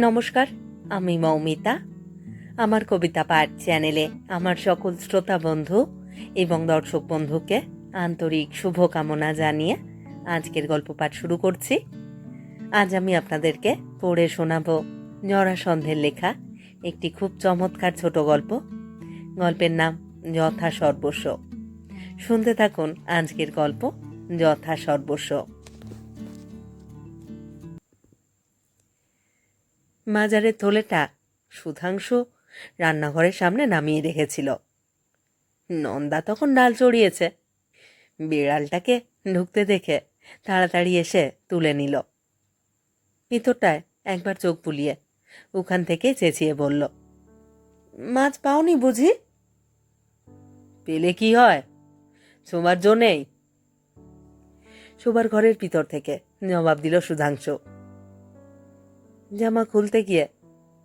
নমস্কার, আমি মৌমিতা। আমার কবিতা পাঠ চ্যানেলে আমার সকল শ্রোতা বন্ধু এবং দর্শক বন্ধুকে আন্তরিক শুভকামনা জানিয়ে আজকের গল্প পাঠ শুরু করছি। আজ আমি আপনাদেরকে পড়ে শোনাব জরাসন্ধের লেখা একটি খুব চমৎকার ছোট গল্প। গল্পের নাম যথা সর্বস্ব। শুনতে থাকুন আজকের গল্প যথা সর্বস্ব। মাজারের থলেটা সুধাংশু রান্নাঘরের সামনে নামিয়ে রেখেছিল। নন্দা তখন ডাল চড়িয়েছে। বিড়ালটাকে ঢুকতে দেখে তাড়াতাড়ি এসে তুলে নিল। ভিতরটায় একবার চোখ বুলিয়ে ওখান থেকে চেঁচিয়ে বলল, মাছ পাওনি বুঝি? পেলে কি হয়? ছোমার জন্যেই? শোবার ঘরের ভিতর থেকে জবাব দিল সুধাংশু জামা খুলতে গিয়ে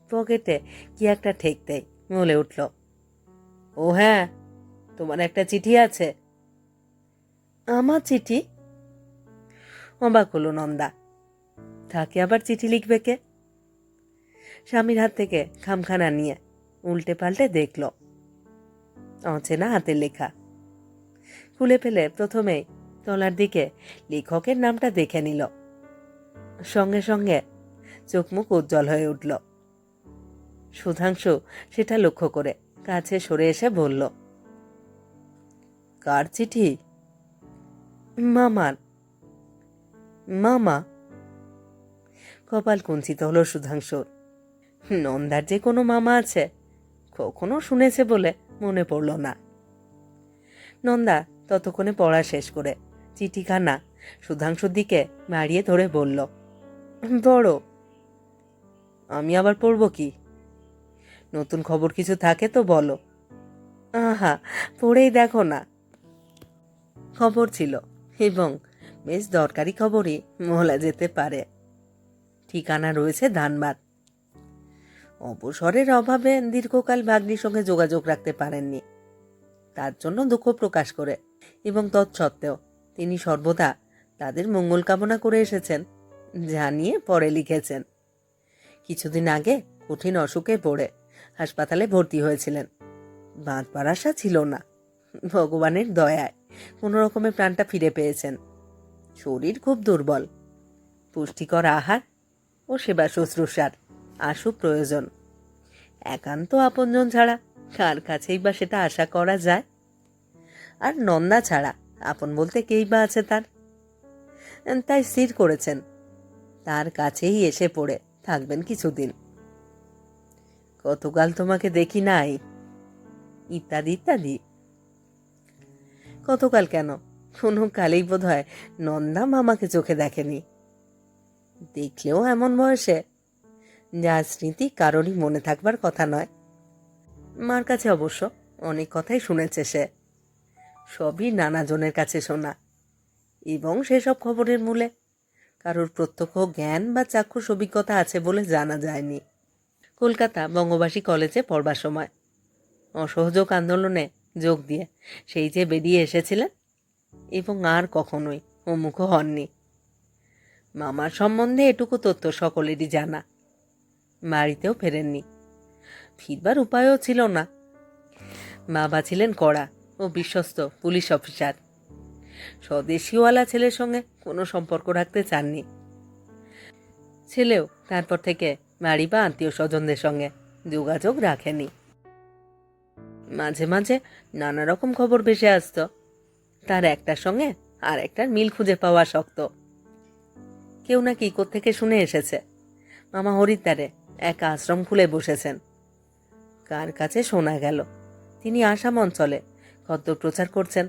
পকেটে কি একটা ঠেকতেই বলে উঠল। ও হ্যাঁ তোমার একটা চিঠি আছে। আমার চিঠি? অবাক হলো নন্দা। তাকে আবার চিঠি লিখবে কে? স্বামীর হাত থেকে খামখানা নিয়ে উল্টে পাল্টে দেখল। অচেনা হাতের লেখা। খুলে ফেলে প্রথমেই তলার দিকে লেখকের নামটা দেখে নিল। সঙ্গে সঙ্গে চোখ মুখ উজ্জ্বল হয়ে উঠল। সুধাংশু সেটা লক্ষ্য করে কাছে সরে এসে বলল, কার চিঠি? মামার। মামা? কপাল কুঞ্চিত হলো সুধাংশুর। নন্দার যে কোনো মামা আছে, কখনো শুনেছে বলে মনে পড়ল না। নন্দা ততক্ষণে পড়া শেষ করে চিঠিখানা সুধাংশুর দিকে বাড়িয়ে ধরে বলল, বড় আমি আবার পড়ব কি? নতুন খবর কিছু থাকে তো বলো। আহা, পড়েই দেখো না। খবর ছিল, এবং বেশ দরকারি খবরই বলা যেতে পারে। ঠিকানা রয়েছে ধানবাদ। অবসরের অভাবে দীর্ঘকাল ভাগ্নির সঙ্গে যোগাযোগ রাখতে পারেননি। তার জন্য দুঃখ প্রকাশ করে, এবং তৎসত্ত্বেও তিনি সর্বদা তাদের মঙ্গল কামনা করে এসেছেন জানিয়ে পরে লিখেছেন। কিছুদিন আগে কঠিন অসুখে পড়ে হাসপাতালে ভর্তি হয়েছিলেন। বাঁচবার আশা ছিল না। ভগবানের দয়ায় কোনো রকমে প্রাণটা ফিরে পেয়েছেন। শরীর খুব দুর্বল। পুষ্টিকর আহার ও সেবা শুশ্রূষার আশু প্রয়োজন। একান্ত আপনজন ছাড়া কার কাছেই বা সেটা আশা করা যায়? আর নন্দা ছাড়া আপন বলতে কেই বা আছে তার? তাই স্থির করেছেন। তার কাছেই এসে পড়ে। থাকবেন কিছুদিন। কতকাল তোমাকে দেখি নাই। ইত্যাদি ইত্যাদি। কতকাল কেন? কোনো কালেই বোধ হয় নন্দা মামাকে চোখে দেখেনি। দেখলেও এমন বয়সে? যা স্মৃতি কারোরই মনে থাকবার কথা নয়। মার কাছে অবশ্য অনেক কথাই শুনেছে সে। সবই নানাজনের কাছে শোনা। এবং সেসব খবরের মূলে কারোর প্রত্যক্ষ জ্ঞান বা চাক্ষুষ অভিজ্ঞতা আছে বলে জানা যায়নি। কলকাতা বঙ্গবাসী কলেজে পড়বার সময়। অসহযোগ আন্দোলনে যোগ দিয়ে সেই যে বেরিয়ে এসেছিলেন, এবং আর কখনোই উন্মুখ হননি। মামার সম্বন্ধে এটুকু তথ্য সকলেরই জানা। বাড়িতেও ফেরেননি। ফিরবার উপায়ও ছিল না। বাবা ছিলেন কড়া ও বিশ্বস্ত পুলিশ অফিসার। স্বদেশীওয়ালা ছেলের সঙ্গে কোনো সম্পর্ক রাখতে চাননি। ছেলেও তারপর থেকে বাড়ি বা আত্মীয় স্বজনদের সঙ্গে যোগাযোগ রাখেনি। মাঝে মাঝে নানা রকম খবর ভেসে আসতো। তার একটার সঙ্গে আর একটার মিল খুঁজে পাওয়া শক্ত। কেউ না কি থেকে শুনে এসেছে, মামা হরিদ্বারে এক আশ্রম খুলে বসেছেন। কার কাছে শোনা গেল, তিনি আসাম অঞ্চলে খদ্দ প্রচার করছেন।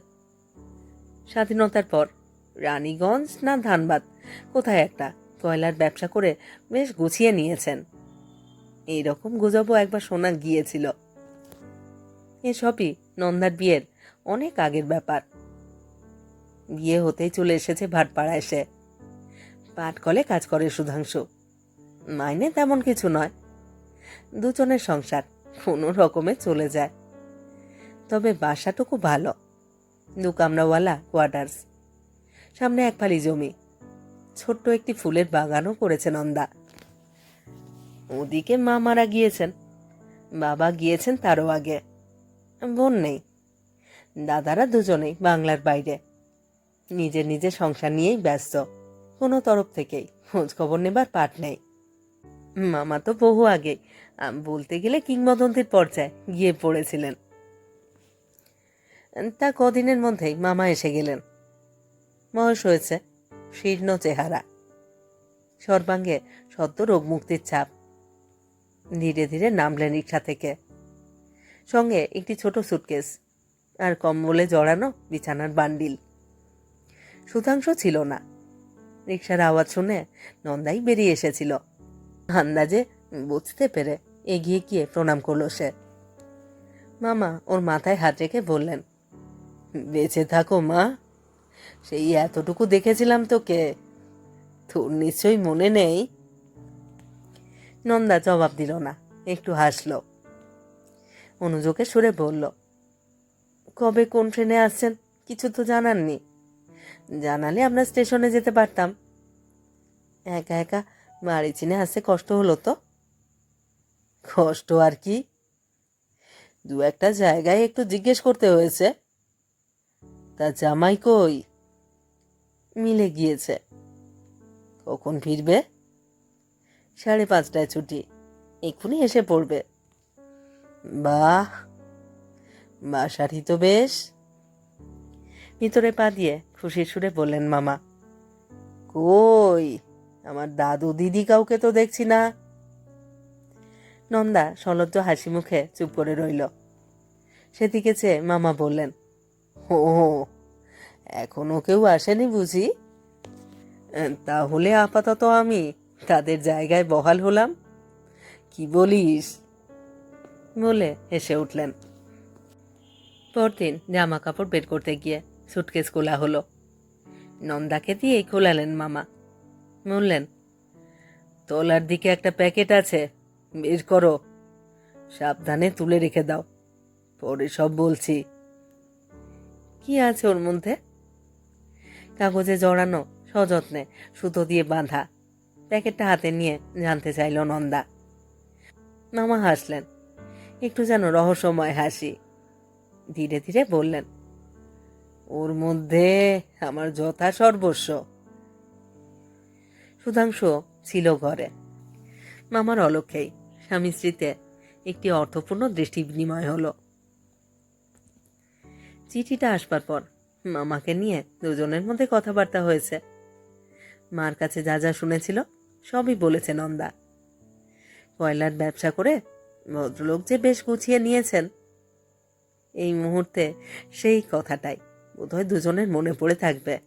স্বাধীনতার পর। রানীগঞ্জ না ধানবাদ? কোথায় একটা? কয়লার ব্যবসা করে বেশ গুছিয়ে নিয়েছেন। এই রকম গুজবও একবার শোনা গিয়েছিল। এসবই নন্দার বিয়ের অনেক আগের ব্যাপার। বিয়ে হতেই চলে এসেছে ভাটপাড়ায় সে। পাটকলে কাজ করে সুধাংশু। মাইনে তেমন কিছু নয়। দুজনের সংসার কোনো রকমে চলে যায়। তবে বাসাটুকু ভালো। দু কামরাওয়ালা কোয়ার্টার্স সামনে এক ফালি জমি। ছোট্ট একটি ফুলের বাগানও করেছে নন্দা ওদিকে মা মারা গিয়েছেন। বাবা গিয়েছেন তারও আগে। বোন নেই। দাদারা দুজনেই বাংলার বাইরে। নিজের নিজের সংসার নিয়েই ব্যস্ত। কোনো তরফ থেকেই খোঁজ খবর নেবার পাট নেই। মামা তো বহু আগে। বলতে গেলে কিংবদন্তির পর্যায়ে গিয়ে পড়েছিলেন। তা কদিনের মধ্যেই মামা এসে গেলেন। বয়স হয়েছে শীর্ণ চেহারা। সর্বাঙ্গে সদ্য রোগমুক্তির ছাপ। ধীরে ধীরে নামলেন রিক্সা থেকে। সঙ্গে একটি ছোট সুটকেস আর কম্বলে জড়ানো বিছানার বান্ডিল। সুধাংশ ছিল না। রিক্সার আওয়াজ শুনে নন্দাই বেরিয়ে এসেছিল। আন্দাজে বুঝতে পেরে এগিয়ে গিয়ে প্রণাম করল সে। মামা ওর মাথায় হাত রেখে বললেন বেঁচে থাকো, মা। সেই এতটুকু দেখেছিলাম তোকে। তোর নিশ্চয়ই মনে নেই? নন্দা জবাব দিল না, একটু হাসল। অনুযোগে সুরে বলল, কবে কোন ট্রেনে আসছেন? কিছু তো জানাননি জানালে আমরা স্টেশনে যেতে পারতাম। একা একা বাড়ি চিনে আসতে কষ্ট হলো তো? কষ্ট আর কি? দু একটা জায়গায় একটু জিজ্ঞেস করতে হয়েছে। তা জামাই কই? মিলে গিয়েছে। কখন ফিরবে? সাড়ে পাঁচটায় ছুটি। এক্ষুনি এসে পড়বে। বাহ! বাসারই তো বেশ। ভিতরে পা দিয়ে খুশির সুরে বললেন মামা, কই, আমার দাদু দিদি কাউকে তো দেখছি না? নন্দা সলজ্জ হাসি মুখে চুপ করে রইল। সেদিকে চেয়ে মামা বললেন ও এখনও কেউ আসেনি বুঝি? তাহলে আপাতত আমি তাদের জায়গায় বহাল হলাম। কি বলিস? বলে হেসে উঠলেন। পরদিন জামা কাপড় বের করতে গিয়ে সুটকেস খোলা হলো নন্দাকে দিয়েই খোলালেন মামা। বললেন, তোলার দিকে একটা প্যাকেট আছে, বের করো। সাবধানে তুলে রেখে দাও। পরে সব বলছি। কি আছে ওর মধ্যে? কাগজে জড়ানো, সযত্নে সুতো দিয়ে বাঁধা, প্যাকেটটা হাতে নিয়ে জানতে চাইল নন্দা। মামা হাসলেন, একটু যেন রহস্যময় হাসি। ধীরে ধীরে বললেন, ওর মধ্যে আমার যথা সর্বস্ব। সুধাংশু ছিল ঘরে। মামার অলক্ষেই স্বামী স্ত্রীতে একটি অর্থপূর্ণ দৃষ্টি বিনিময় হলো। চিঠিটা আসবার পর মামাকে নিয়ে দুজনের মধ্যে কথাবার্তা হয়েছে। মার কাছে যা যা শুনেছিল, সবই বলেছে নন্দা। কয়লার ব্যবসা করে ভদ্রলোক যে বেশ গুছিয়ে নিয়েছেন। এই মুহূর্তে সেই কথাটাই বোধহয় দুজনের মনে পড়ে থাকবে।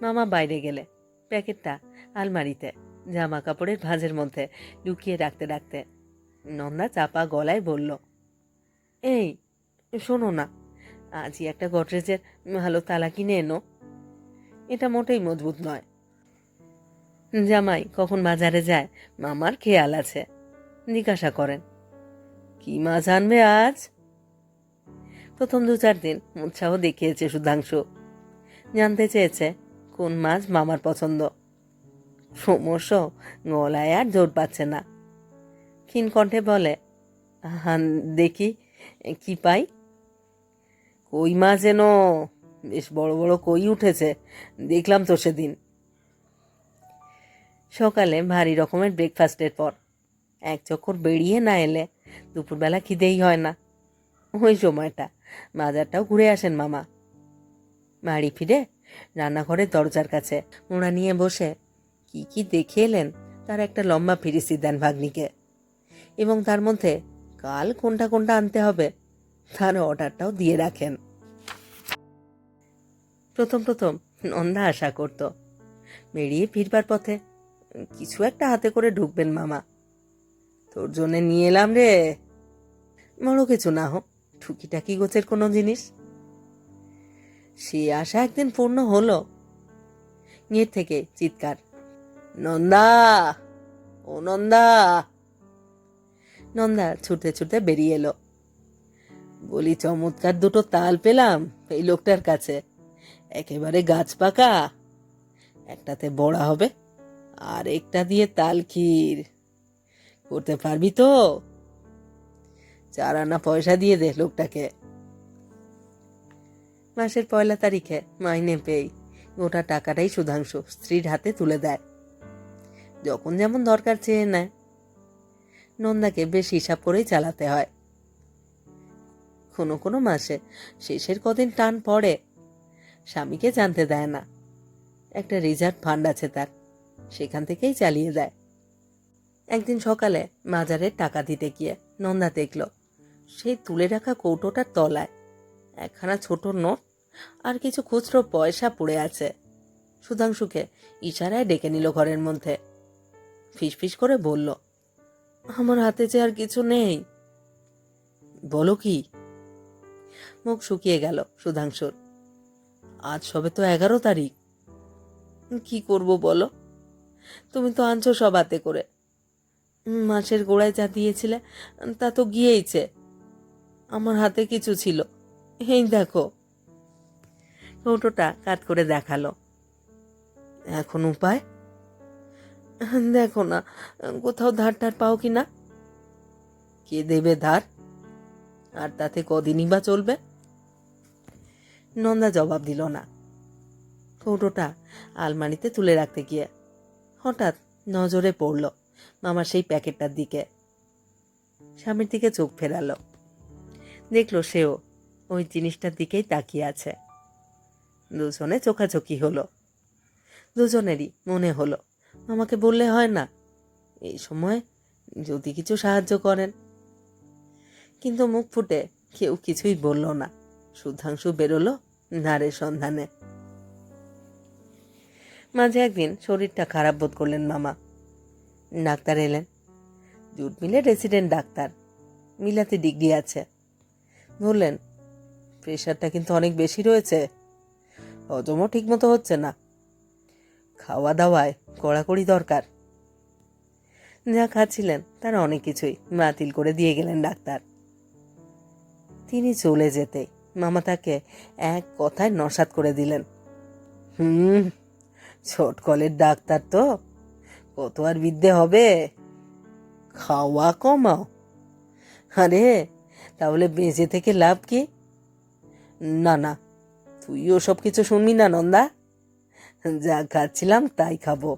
মামা বাইরে গেলে, প্যাকেটটা আলমারিতে জামা কাপড়ের ভাঁজের মধ্যে লুকিয়ে রাখতে রাখতে নন্দা চাপা গলায় বলল, এই, শোনো না আজই একটা গডরেজের ভালো তালা কিনে এনো। এটা মোটেই মজবুত নয়। জামাই, কখন বাজারে যায়? মামার খেয়াল আছে। জিজ্ঞাসা করেন, কি মাছ আনবে আজ? প্রথম দু চার দিন উৎসাহ দেখিয়েছে সুধাংশু। জানতে চেয়েছে, কোন মাছ মামার পছন্দ? ক্রমশ গলায় আর জোর পাচ্ছে না। ক্ষীণ কণ্ঠে বলে দেখি, কি পাই? কই মাছ যেন বেশ বড় বড় কই উঠেছে, দেখলাম তো সেদিন। সকালে ভারী রকমের ব্রেকফাস্টের পর এক চক্কর বেরিয়ে না এলে দুপুরবেলা খিদেই হয় না। ওই সময়টা বাজারটাও ঘুরে আসেন মামা। বাড়ি ফিরে রান্নাঘরের দরজার কাছে মোড়া নিয়ে বসে কি কি দেখে এলেন তার একটা লম্বা ফিরিসি দেন ভাগ্নিকে। এবং তার মধ্যে কাল কোনটা কোনটা আনতে হবে তার অর্ডারটাও দিয়ে রাখেন। প্রথম প্রথম নন্দা আশা করত, বেরিয়ে ফিরবার পথে কিছু একটা হাতে করে ঢুকবেন মামা। তোর জন্য নিয়ে এলাম রে। বড় কিছু না হোক, টুকিটাকি গোছের কোনো জিনিস। সে আশা একদিন পূর্ণ হলো। গেট থেকে চিৎকার, নন্দা! ও নন্দা! নন্দা ছুটতে ছুটতে বেরিয়ে এলো। বলি, চমৎকার দুটো তাল পেলাম এই লোকটার কাছে। একেবারে গাছ পাকা। একটাতে বড়া হবে আর একটা দিয়ে তাল ক্ষীর। করতে পারবি তো? চার আনা পয়সা দিয়ে দে লোকটাকে। মাসের পয়লা তারিখে মাইনে পেই। গোটা টাকাটাই সুধাংশু স্ত্রীর হাতে তুলে দেয়। যখন যেমন দরকার চেয়ে নেয়। নন্দাকে বেশ হিসাব করেই চালাতে হয়। কোনো কোনো মাসে শেষের কদিন টান পড়ে। স্বামীকে জানতে দেয় না। একটা রিজার্ভ ফান্ড আছে তার, সেখান থেকেই চালিয়ে দেয়। একদিন সকালে বাজারের টাকা দিতে গিয়ে নন্দা দেখল সেই তুলে রাখা কৌটোটার তলায়। একখানা ছোট নোট আর কিছু খুচরো পয়সা পড়ে আছে। সুধাংশুকে ইশারায় ডেকে নিল ঘরের মধ্যে। ফিসফিস করে বলল, আমার হাতে যে আর কিছু নেই। বলো কি? মুখ শুকিয়ে গেল সুধাংশুর। আজ সবে তো এগারো তারিখ। কি করব বলো? তুমি তো আনছো সব হাতে করে। মাসের গোড়ায় যা দিয়েছিলে, তা তো গিয়েইছে। আমার হাতে কিছু ছিল। এই দেখো। কৌটোটা কাট করে দেখাল। এখন উপায়? দেখো না, কোথাও ধার টার পাও কি না? কে দেবে ধার? আর তাতে কদিনই বা চলবে? নন্দা জবাব দিল না। কৌটোটা আলমারিতে তুলে রাখতে গিয়ে হঠাৎ নজরে পড়ল মামার সেই প্যাকেটটার দিকে। স্বামীর দিকে চোখ ফেরালো। দেখল সেও ওই জিনিসটার দিকেই তাকিয়ে আছে। দুজনে চোখাচোখি হলো। দুজনেরই মনে হলো, মামাকে বললে হয় না, এই সময় যদি কিছু সাহায্য করেন। কিন্তু মুখ ফুটে কেউ কিছুই বলল না। সুধাংশু বেরোলো নারের সন্ধানে। মাঝে একদিন শরীরটা খারাপ বোধ করলেন মামা। ডাক্তার এলেন। জুট মিলে রেসিডেন্ট ডাক্তার। মিলাতে ডিগ্রি আছে। বললেন, প্রেশারটা কিন্তু অনেক বেশি রয়েছে। হজমও ঠিকমতো হচ্ছে না। খাওয়া দাওয়ায় কড়াকড়ি দরকার। যা খাচ্ছিলেন তার অনেক কিছুই বাতিল করে দিয়ে গেলেন ডাক্তার। তিনি চলে যেতে মামা তাকে এক কথায় নসাত করে দিলেন। হুম, ছোট কলের ডাক্তার তো, কত আর বিদ্যে হবে? খাওয়া কমাও। আরে, তাহলে বেঁচে থেকে লাভ কি? না না, তুইও সব কিছু শুনবি না, নন্দা। যা খাচ্ছিলাম তাই খাব।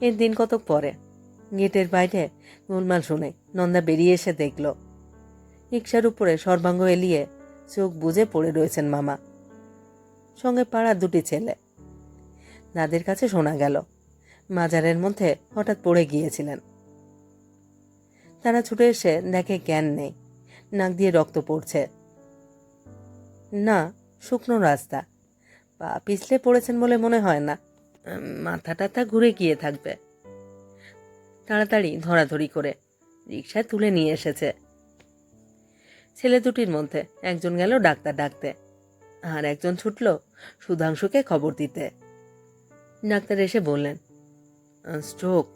এর দিন কতক পরে, গেটের বাইরে গোলমাল শুনে নন্দা বেরিয়ে এসে দেখল। রিক্সার উপরে সর্বাঙ্গ এলিয়ে চোখ বুজে পড়ে রয়েছেন মামা। সঙ্গে পাড়ার দুটি ছেলে। তাদের কাছে শোনা গেল। মাজারের মধ্যে হঠাৎ পড়ে গিয়েছিলেন। তারা ছুটে এসে দেখে জ্ঞান নেই। নাক দিয়ে রক্ত পড়ছে। না, শুকনো রাস্তা। পা পিছলে পড়েছেন বলে মনে হয় না। মাথা টাথা ঘুরে গিয়ে থাকবে। তাড়াতাড়ি ধরাধরি করে রিক্সায় তুলে নিয়ে এসেছে। ছেলে দুটির মধ্যে একজন গেল ডাক্তার ডাকতে আর একজন ছুটল সুধাংশুকে খবর দিতে। ডাক্তার এসে বললেন, স্ট্রোক।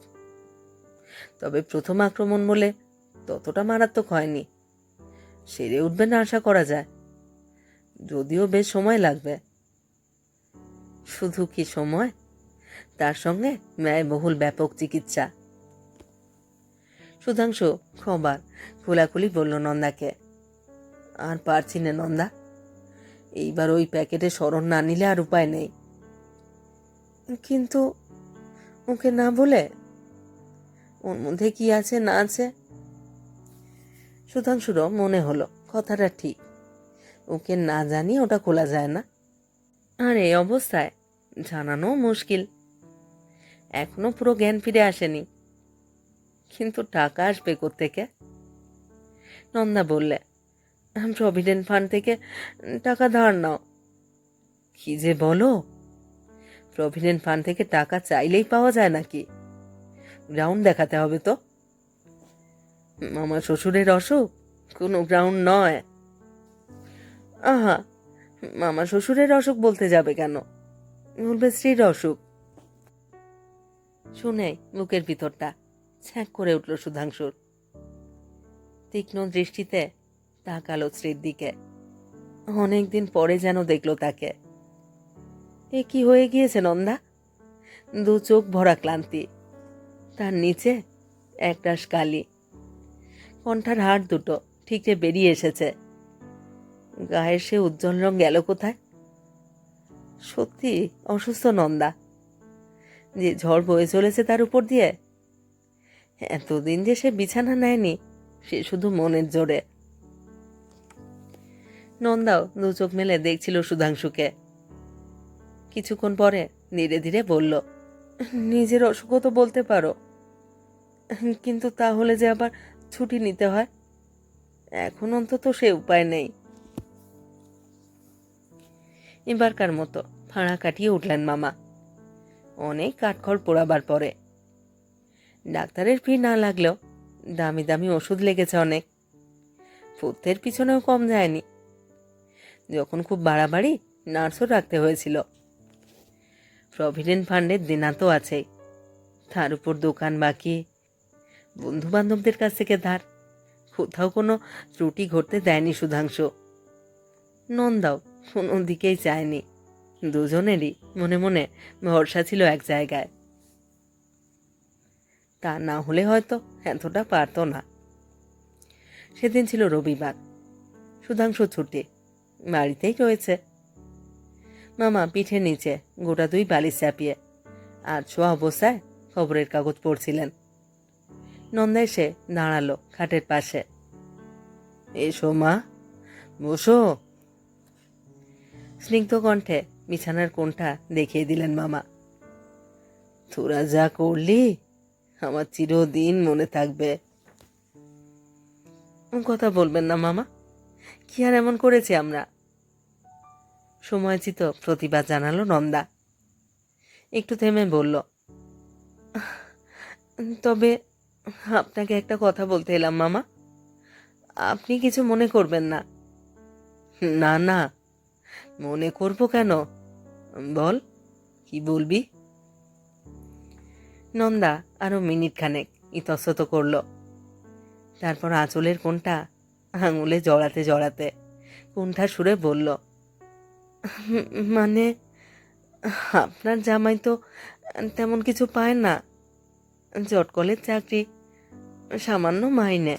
তবে প্রথম আক্রমণ বলে ততটা মারাত্মক হয়নি। সেরে উঠবে না আশা করা যায়। যদিও বেশ সময় লাগবে। শুধু কি সময়? তার সঙ্গে ব্যয়বহুল ব্যাপক চিকিৎসা। সুধাংশু খবর খোলাখুলি বলল নন্দাকে আর পারছি না, নন্দা। এইবার ওই প্যাকেটে স্মরণ না নিলে আর উপায় নেই। কিন্তু ওকে না বলে ওর মধ্যে কি আছে, না আছে? সুধাংশুরও মনে হলো, কথাটা ঠিক। ওকে না জানি ওটা খোলা যায় না। আর এই অবস্থায় জানানো মুশকিল। এখনও পুরো জ্ঞান ফিরে আসেনি। কিন্তু টাকা আসবে থেকে নন্দা বললে প্রভিডেন্ট ফান্ড থেকে টাকা ধার নাও। কি যে বলো? প্রভিডেন্ট ফান্ড থেকে টাকা চাইলেই পাওয়া যায় নাকি? গ্রাউন্ড দেখাতে হবে তো। আমার শ্বশুরের অসুখ, কোনো গ্রাউন্ড নয়। আহা মামা শ্বশুরের অসুখ বলতে যাবে কেন? বলবে স্ত্রীর অসুখ। শুনে বুকের ভিতরটা। ছ্যাঁক করে উঠল সুধাংশুর। তীক্ষ্ণ দৃষ্টিতে তাকালো স্ত্রীর দিকে। অনেকদিন পরে যেন দেখল তাকে। এ কি হয়ে গিয়েছে, নন্দা? দু চোখ ভরা ক্লান্তি। তার নিচে একটাস কালি। কণ্ঠার হাড় দুটো ঠিকরে বেরিয়ে এসেছে। গায়ের সে উজ্জ্বল রং গেল কোথায়? সত্যি অসুস্থ নন্দা। যে ঝড় বয়ে চলেছে তার উপর দিয়ে। এতদিন যে সে বিছানা নেয়নি, সে শুধু মনের জোরে। নন্দাও দু চোখ মেলে দেখছিল সুধাংশুকে। কিছুক্ষণ পরে ধীরে ধীরে বলল, নিজের অসুখও তো বলতে পারো। কিন্তু তাহলে যে আবার ছুটি নিতে হয়, এখন অন্তত সে উপায় নেই। এবারকার মতো ফাঁড়া কাটিয়ে উঠলেন মামা। অনেক কাঠখড় পোড়াবার পরে। ডাক্তারের ফি না লাগলেও দামি দামি ওষুধ লেগেছে অনেক। পথ্যের পিছনেও কম যায়নি। যখন খুব বাড়াবাড়ি নার্সও রাখতে হয়েছিল। প্রভিডেন্ট ফান্ডের দেনা তো আছেই। তার উপর দোকান বাকি। বন্ধু বান্ধবদের কাছ থেকে ধার। কোথাও কোনো ত্রুটি ঘটতে দেয়নি সুধাংশু। নন্দাও কোনো দিকেই চায়নি দুজনেরই মনে মনে ভরসা ছিল এক জায়গায়। তা না হলে হয়তো এতটা পারতো না। সেদিন ছিল রবিবার। সুধাংশু ছুটি। বাড়িতেই রয়েছে। মামা পিঠের নিচে গোটা দুই বালিশ চাপিয়ে আর ছোয়া অবস্থায় খবরের কাগজ পড়ছিলেন। নন্দা এসে দাঁড়াল খাটের পাশে। এসো মা, বসো। স্নিগ্ধ কণ্ঠে বিছানার কোণটা দেখিয়ে দিলেন মামা। তোরা যা করলি, আমার চিরদিন মনে থাকবে। কথা বলবেন না মামা, কি আর এমন করেছি আমরা? সময়চিত প্রতিবাদ জানালো নন্দা। একটু থেমে বলল, তবে আপনাকে একটা কথা বলতে এলাম, মামা। আপনি কিছু মনে করবেন না। না না। মনে করব কেন? বল, কি বলবি? নন্দা আরও মিনিট খানেক ইতস্তত করল। তারপর আঁচলের কোনটা আঙুলে জড়াতে জড়াতে কোনটা সুরে বলল মানে আপনার জামাই তো তেমন কিছু পায় না। জটকলের চাকরি সামান্য মাইনে।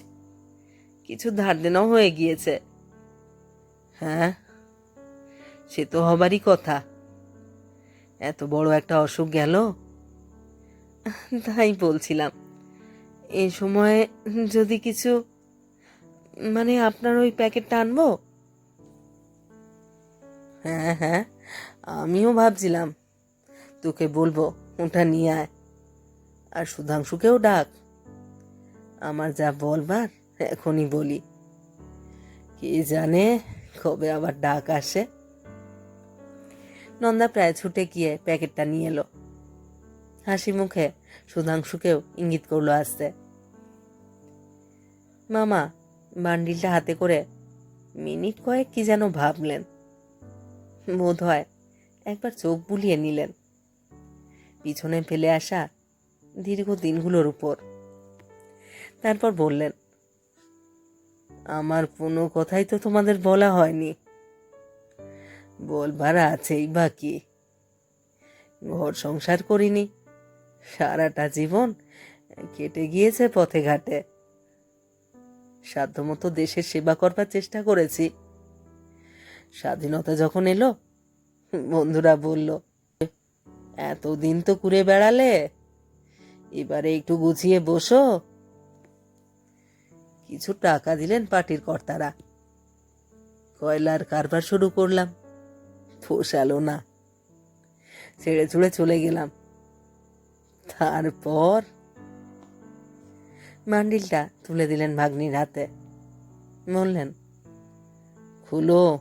কিছু ধার দেনাও হয়ে গিয়েছে। হ্যাঁ সে তো হবারই কথা। এত বড় একটা অসুখ গেল? তাই বলছিলাম। এই সময় যদি কিছু মানে আপনার ওই প্যাকেটটা আনব? হ্যাঁ হ্যাঁ আমিও ভাবছিলাম। তোকে বলব ওটা নিয়ে আয়। আর সুধাংশুকেও ডাক। আমার যা বলবার, এখনই বলি। কে জানে কবে আবার ডাক আসে। নন্দা প্রায় ছুটে গিয়ে প্যাকেটটা নিয়ে এলো। হাসি মুখে সুধাংশুকেও ইঙ্গিত করল আসতে। মামা, বান্ডিলটা হাতে করে মিনিট কয়েক কি যেন ভাবলেন। বোধ হয় একবার চোখ বুলিয়ে নিলেন। পিছনে ফেলে আসা দীর্ঘ দিনগুলোর উপর। তারপর বললেন, আমার কোনো কথাই তো তোমাদের বলা হয়নি। বলবার আছেই বাকি। ঘর সংসার করিনি। সারাটা জীবন কেটে গিয়েছে পথে ঘাটে। সাধ্যমতো দেশের সেবা করবার চেষ্টা করেছি। স্বাধীনতা যখন এলো, বন্ধুরা বলল, এতদিন তো ঘুরে বেড়ালে, এবারে একটু গুছিয়ে বসো। কিছু টাকা দিলেন পার্টির কর্তারা। কয়লার কারবার শুরু করলাম। পোষালো না। ছেড়ে ছুড়ে চলে গেলাম। তারপর মান্ডিলটা তুলে দিলেন ভাগ্নির হাতে। বললেন, খুলো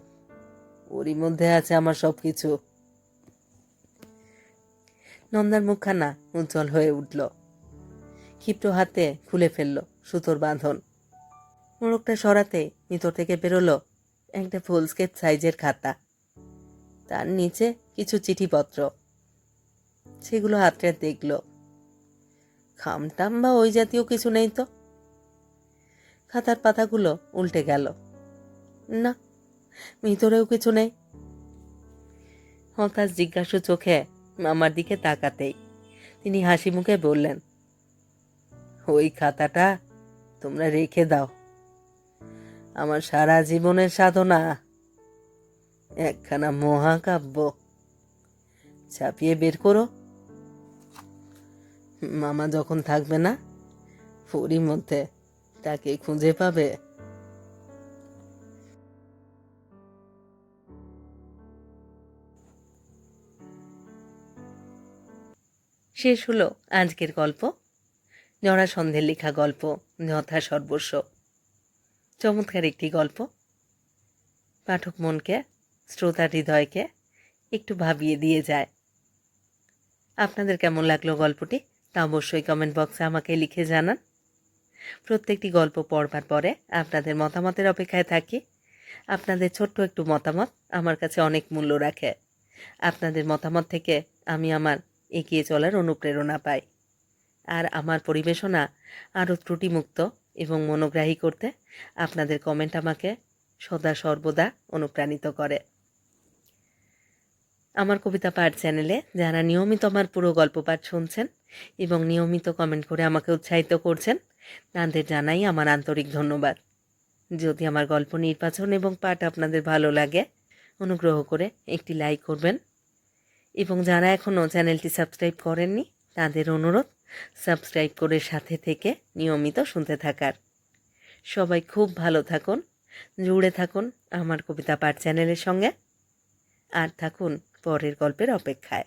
ওরই মধ্যে আছে আমার সব কিছু নন্দার মুখখানা উজ্জ্বল হয়ে উঠল। ক্ষিপ্ত হাতে খুলে ফেলল সুতোর বাঁধন। মোড়কটা সরাতে ভিতর থেকে বেরোলো একটা ফুল স্কেচ সাইজের খাতা। তার নিচে কিছু চিঠিপত্র। সেগুলো হাতটা দেখল। খামটাম বা ওই জাতীয় কিছু নেই তো? খাতার পাতাগুলো উল্টে গেল। না ভিতরেও কিছু নেই। হতাশ জিজ্ঞাসু চোখে মামার দিকে তাকাতেই তিনি হাসি মুখে বললেন, ওই খাতাটা তোমরা রেখে দাও। আমার সারা জীবনের সাধনা একখানা মহাকাব্য। ছাপিয়ে বের করো। মামা যখন থাকবে না ওরই মধ্যে তাকে খুঁজে পাবে। শেষ হলো আজকের গল্প। জরাসন্ধের লেখা গল্প, যথা সর্বস্ব। চমৎকার একটি গল্প। পাঠক মনকে শ্রোতা হৃদয়কে একটু ভাবিয়ে দিয়ে যায়। আপনাদের কেমন লাগল গল্পটি? তা অবশ্যই কমেন্ট বক্সে আমাকে লিখে জানান। প্রত্যেকটি গল্প পড়বার পরে আপনাদের মতামতের অপেক্ষায় থাকি। আপনাদের ছোট্ট একটু মতামত আমার কাছে অনেক মূল্য রাখে। আপনাদের মতামত থেকে আমি আমার এগিয়ে চলার অনুপ্রেরণা পাই আর আমার পরিবেশনা আরও ত্রুটিমুক্ত এবং মনোগ্রাহী করতে আপনাদের কমেন্ট আমাকে সদা সর্বদা অনুপ্রাণিত করে। আমার কবিতা পাঠ চ্যানেলে যারা নিয়মিত আমার পুরো গল্প পাঠ শুনছেন এবং নিয়মিত কমেন্ট করে আমাকে উৎসাহিত করছেন, তাদের জানাই আমার আন্তরিক ধন্যবাদ। যদি আমার গল্প নির্বাচন এবং পাঠ আপনাদের ভালো লাগে, অনুগ্রহ করে একটি লাইক করবেন এবং যারা এখনও চ্যানেলটি সাবস্ক্রাইব করেননি, তাদের অনুরোধ, সাবস্ক্রাইব করে সাথে থেকে নিয়মিত শুনতে থাকার। সবাই খুব ভালো থাকুন, জুড়ে থাকুন আমার কবিতা পাঠ চ্যানেলের সঙ্গে। আর থাকুন পরের গল্পের অপেক্ষায়।